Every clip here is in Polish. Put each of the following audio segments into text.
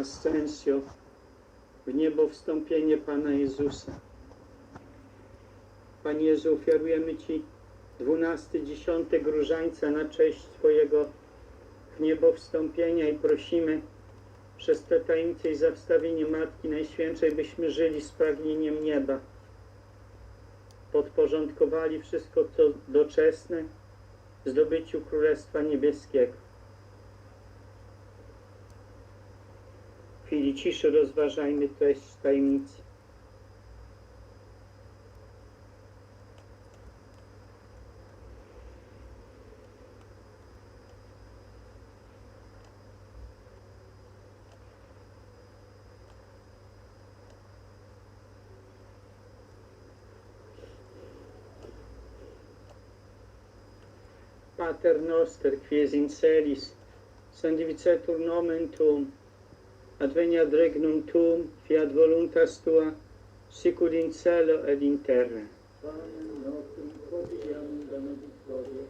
Ascensio, w niebo wstąpienie Pana Jezusa. Panie Jezu, ofiarujemy Ci dwunasty dziesiątek różańca na cześć Twojego w niebo wstąpienia i prosimy przez te tajemnice i za wstawienie Matki Najświętszej, byśmy żyli z pragnieniem nieba. Podporządkowali wszystko, co doczesne, zdobyciu Królestwa Niebieskiego. Chwili ciszy rozważajmy treść tajemnicy. Pater noster, quies in celis, sanctificetur nomen tuum, adveniat regnum tuum, fiat voluntas tua, sicur in cielo ed in terra. Panem nostrum quotidianum da nobis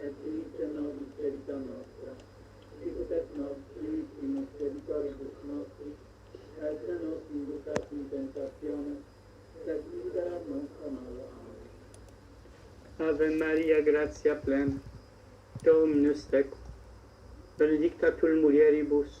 et dimitte nobis debita nostra, sicut et nos dimittimus debitoribus nostris, et ne nos inducas in tentationem, sed libera nos a malo. Amen. Ave Maria, gratia plena, Dominus tecum, benedicta tu mulieribus,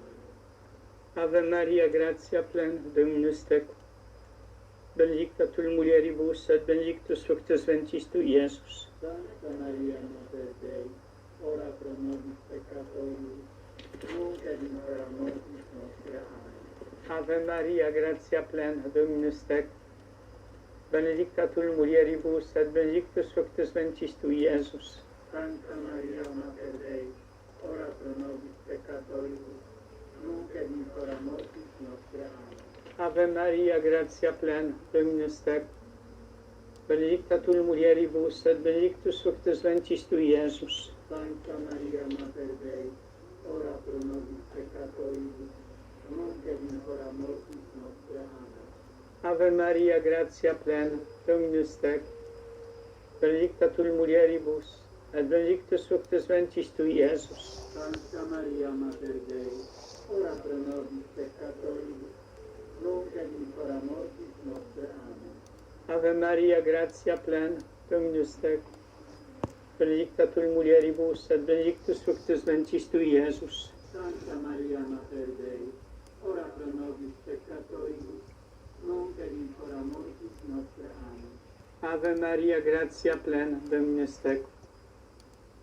Ave Maria, gratia plena, Dominus tecum, benedicta tu in mulieribus, et benedictus fructus ventris tui, Iesus. Santa Maria, Mater Dei, ora pro nobis peccatoribus, nunc et in hora mortis nostra. Amen. Ave Maria, gratia plena, Dominus tecum, benedicta tu in mulieribus, et benedictus fructus ventris tui, Iesus. Santa Maria, Mater Dei, ora pro nobis peccatoribus, nunc et in mortis nostra. Ave Maria, gratia plena, Dominus tecum, benedicta tu in mulieribus, et benedictus fructus ventris tui, Iesus. Maria, Mater Dei, ora pro nobis peccatoribus, nunc et in hora mortis nostra. Amen. Ave Maria, gratia plena, Dominus tecum, benedicta tu in mulieribus, et benedictus fructus ventris tui, Iesus. Maria, Mater Dei, ora pro nobis peccatoribus, nunc et in hora mortis nostra. Amen. Ave Maria, gratia plena, Dominus tecum, benedicta tu in mulieribus, et benedictus fructus ventris tui, Iesus. Santa Maria, Mater Dei, ora pro nobis peccatoribus, nunc et in hora mortis nostra. Amen. Ave Maria, gratia plena, Dominus tecum,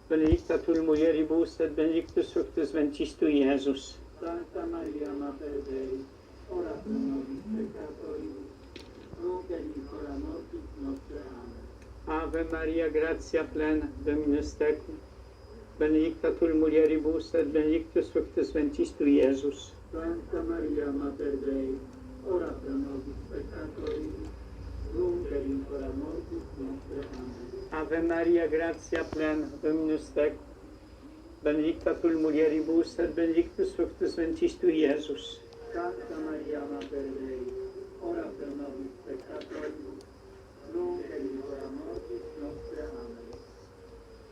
benedicta tu in mulieribus, et benedictus fructus ventris tui, Iesus. Santa Maria, Mater Dei, ora pro nobis peccatoribus, in hora mortis nostra. Amen. Ave Maria, gratia plena, Dominus tecum, benedicta tu mulieribus, et benedictus fructus ventris tui, Iesus. Santa Maria, Mater Dei, ora pro nobis peccatoribus, in hora mortis nostra. Amen. Ave Maria, gratia plena, Dominus tecum, benedicta tu mulieribus, et benedictus fructus ventris tui Iesus. Santa Maria, Mater Dei, ora pro nobis peccatoribus, nunc et in hora mortis nostre. Amen.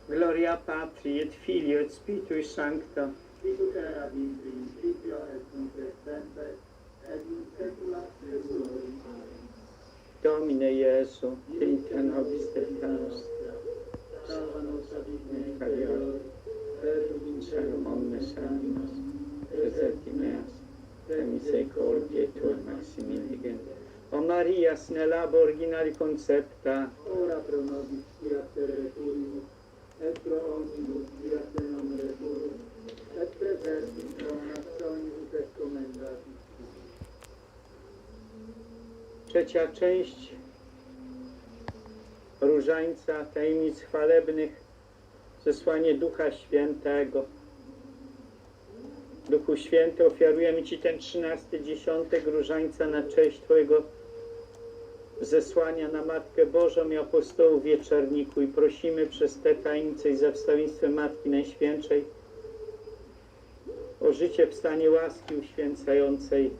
Gloria Patri et Filio et Spiritui Sancta. Sicut erat in principio et nunc et semper et in saecula saeculorum. Amen. Domine Iesu, in te nobis peccatoribus, O Maria, snellabo originali concepta, ora pro nobis fiat terreturimus, et pro omnibus fiat nomere tuum, et preservi pro nationibus et commendatis. trzecia część. Różańca, tajemnic chwalebnych, zesłanie Ducha Świętego. Duch Duchu Święty, ofiarujemy Ci ten trzynasty dziesiątek różańca na cześć Twojego zesłania na Matkę Bożą i apostołów wieczorniku i prosimy przez te tajemnice i za Matki Najświętszej o życie w stanie łaski uświęcającej.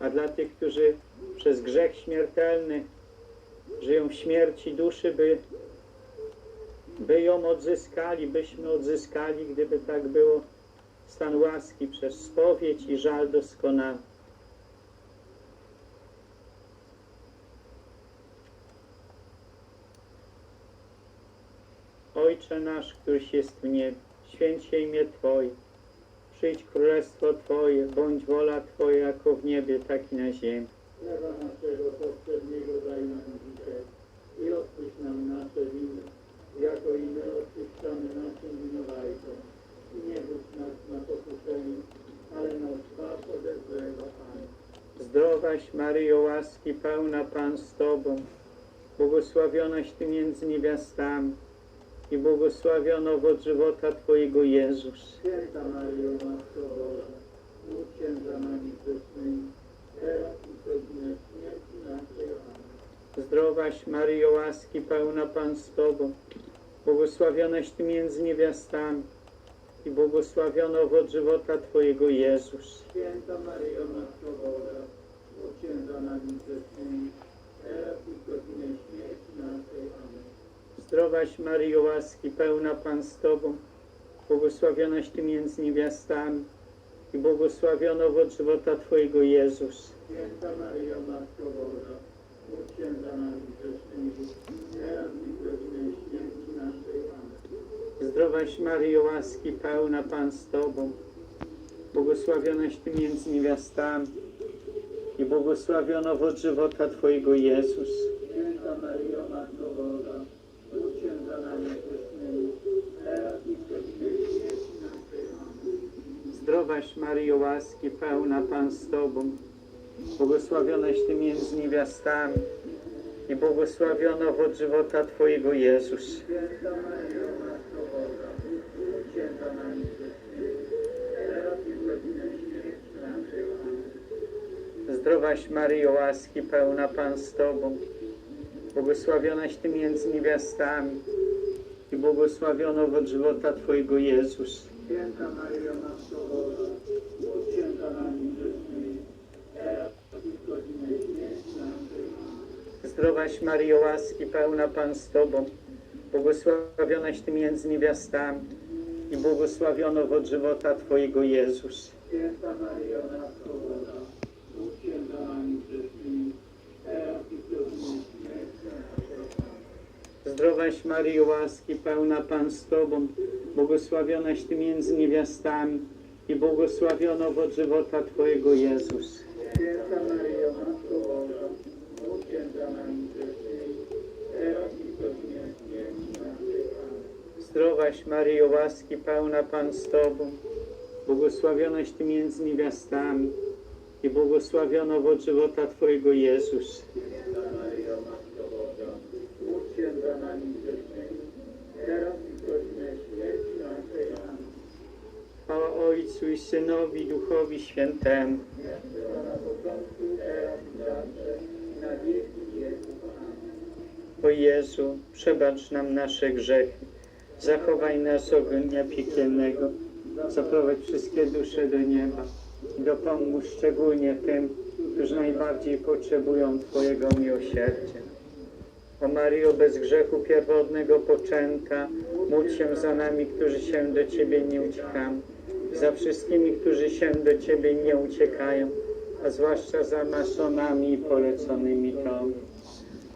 A dla tych, którzy przez grzech śmiertelny żyją w śmierci duszy, by, by ją odzyskali, byśmy odzyskali, gdyby tak było, stan łaski przez spowiedź i żal doskonały. Ojcze nasz, któryś jest w niebie, święć się imię Twoje, przyjdź królestwo Twoje, bądź wola Twoja jako w niebie, tak i na ziemi. Chleba naszego poprzedniego daj nam dzisiaj i odpuść nam nasze winy, jako i my odpuszczamy naszym winowajcom. Zdrowaś Maryjo, łaski pełna Pan z Tobą, błogosławionaś Ty między niewiastami i błogosławiony owoc żywota Twojego Jezus. Święta Maryjo, Matko Boża, módl za nami grzesznymi, teraz i w godzinę śmierci naszej. Amen. Zdrowaś Maryjo, łaski pełna Pan z Tobą, błogosławionaś Ty między niewiastami i błogosławiony owoc żywota Twojego Jezus. Święta Maryjo, Matko się za nami grzesznymi, teraz i w godzinę śmierci naszej. Amen. Zdrowaś Maryjo, łaski pełna Pan z Tobą, błogosławionaś Ty między niewiastami i błogosławiony owoc żywota Twojego Jezus. Święta Maryjo, Matko módl się za nami grzesznymi, teraz i w godzinę. Zdrowaś Maryjo, łaski pełna Pan z Tobą, błogosławionaś Ty między niewiastami i błogosławiony owoc żywota Twojego Jezus. Święta Maryjo, Matko módl się za nami grzesznymi, teraz i w godzinę śmierci naszej. Amen. Zdrowaś Maryjo, łaski pełna Pan z Tobą, błogosławionaś Ty między niewiastami i błogosławiony owoc żywota Twojego Jezus. Święta Maryjo, Matko Zdrowaś Maryjo, łaski pełna Pan z Tobą, błogosławionaś Ty między niewiastami i błogosławiony owoc żywota Twojego Jezus. Święta Maryjo, Matko Boża, módl się za nami grzesznymi, teraz i w godzinę śmierci naszej. Amen. Zdrowaś Maryjo, łaski pełna Pan z Tobą, błogosławionaś Ty między niewiastami i błogosławiony owoc żywota Twojego Jezus. Święta Maryjo, Matko Boża, módl się za nami grzesznymi, teraz i w godzinę śmierci naszej. Amen. Zdrowaś Maryjo, łaski pełna Pan z Tobą, błogosławionaś Ty między niewiastami i błogosławiony owoc żywota Twojego Jezus. Święta Maryjo, Matko Boża, nami grzesznymi, teraz i w godzinę śmierci naszej. Amen. Zdrowaś Maryjo, łaski pełna Pan z Tobą, błogosławionaś Ty między niewiastami i błogosławiony owoc żywota Twojego Jezus. Chwała Ojcu i Synowi, Duchowi Świętemu. O Jezu, przebacz nam nasze grzechy, zachowaj nas ognia piekielnego, zaprowadź wszystkie dusze do nieba i dopomóż szczególnie tym, którzy najbardziej potrzebują Twojego miłosierdzia. O Maryjo, bez grzechu pierwotnego poczęta, módl się za nami, którzy się do Ciebie nie uciekamy, za wszystkimi, którzy się do Ciebie nie uciekają, a zwłaszcza za masonami i poleconymi Tobie.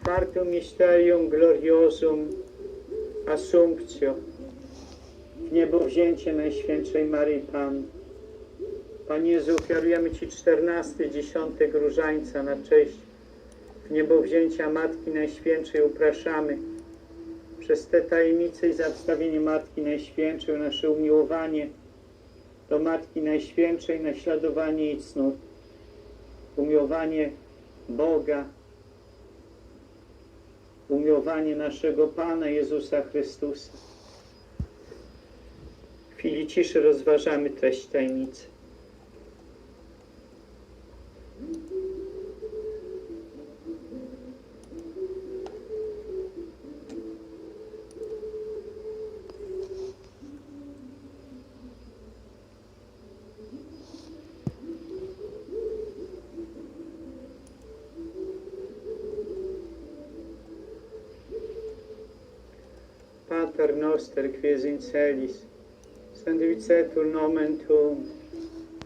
Quartum Mysterium Gloriosum Assumptio w niebo wzięcie Najświętszej Maryi Pan. Panie Jezu, ofiarujemy Ci czternasty dziesiątek różańca na cześć w niebo wzięcia Matki Najświętszej. Upraszamy przez te tajemnice i za wstawienie Matki Najświętszej nasze umiłowanie do Matki Najświętszej, naśladowanie jej cnót, umiłowanie Boga, umiłowanie naszego Pana Jezusa Chrystusa. W chwili ciszy rozważamy treść tajemnicy. Pater noster, qui es in celis, sanctificetur nomen tuum,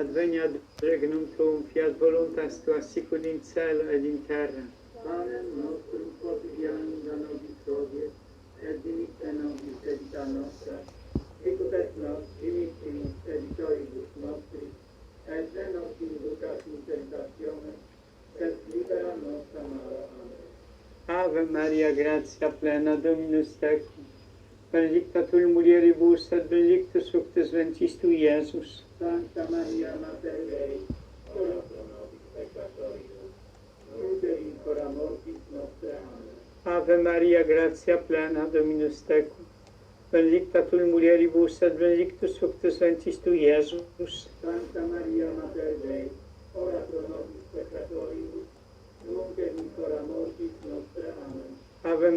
adveniat regnum tuum, fiat voluntas tua sicut in cielo et in terra. Panem nostrum quotidianum da nobis hodie, et dimitte nobis debita nostra, sicut et nos dimittimus debitoribus nostris, et ne nos inducas in tentationem, sed libera nostra mala. Amen. Ave Maria, gratia plena, Dominus tecum, benedicta tu in mulieribus, et benedictus fructus ventris tui, Iesus. Sancta Maria Mater Dei, ora pro nobis peccatoribus, nunc et in hora mortis nostre. Amen. Ave Maria, gratia plena, Dominus tecum, benedicta tu in mulieribus, et benedictus fructus ventris tui, Iesus. Santa Maria Mater Dei,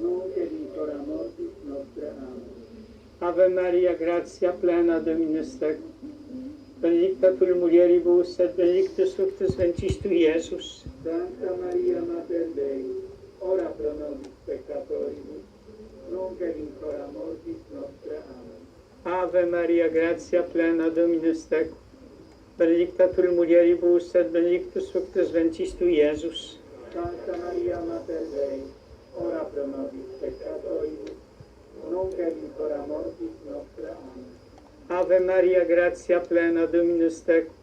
nunc et in hora mortis nostre. Amen. Ave Maria, gratia plena, Dominus tecum, benedicta tu in mulieribus, et benedictus fructus ventris tui, Iesus. Santa Maria Mater Dei, ora pro nobis peccatoribus, nunc et in hora mortis nostre. Amen. Ave Maria, gratia plena, Dominus tecum, benedicta tu in mulieribus, et benedictus fructus ventris tui, Iesus. Santa Maria Mater Dei, ora pro nobis peccatoribus, nunc et in hora mortis nostre. Amen. Ave Maria, gratia plena, Dominus tecum,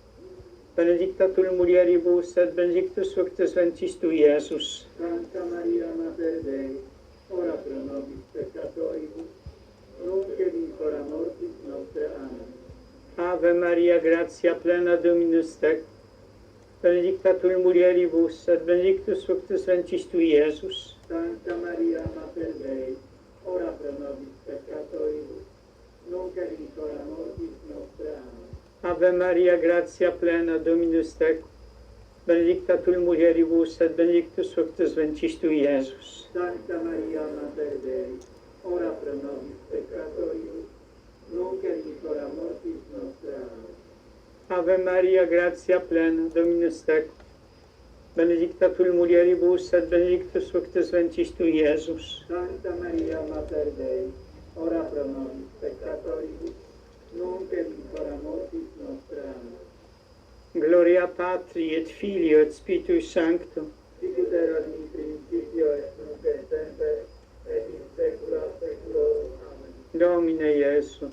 benedicta tu in mulieribus, et benedictus fructus ventris tui, Iesus. Santa Maria Mater Dei, ora pro nobis peccatoribus, nunc et in hora mortis nostre. Amen. Ave Maria, gratia plena, Dominus tecum, benedicta tu in mulieribus, et benedictus fructus ventris tui, Iesus. Santa Maria Mater Dei, ora pro nobis peccatoribus, nunc et in hora mortis nostre. Amen. Ave Maria, gratia plena, Dominus tecum, benedicta tu in mulieribus, et benedictus fructus ventris tui, Iesus. Santa Maria Mater Dei, ora pro nobis peccatoribus, nunc et in hora mortis nostre. Amen. Ave Maria, gratia plena, Dominus tecum, benedicta tu mulieribus, et benedictus fructus ventris tui, Iesus. Santa Maria Mater Dei, ora pro nobis peccatoribus, nunc et in hora mortis nostre. Amen. Gloria Patri et Filio et Spiritui Sancto, Sicut erat in principio et nunc et semper, et in saecula saeculorum. Amen. Domine Iesu.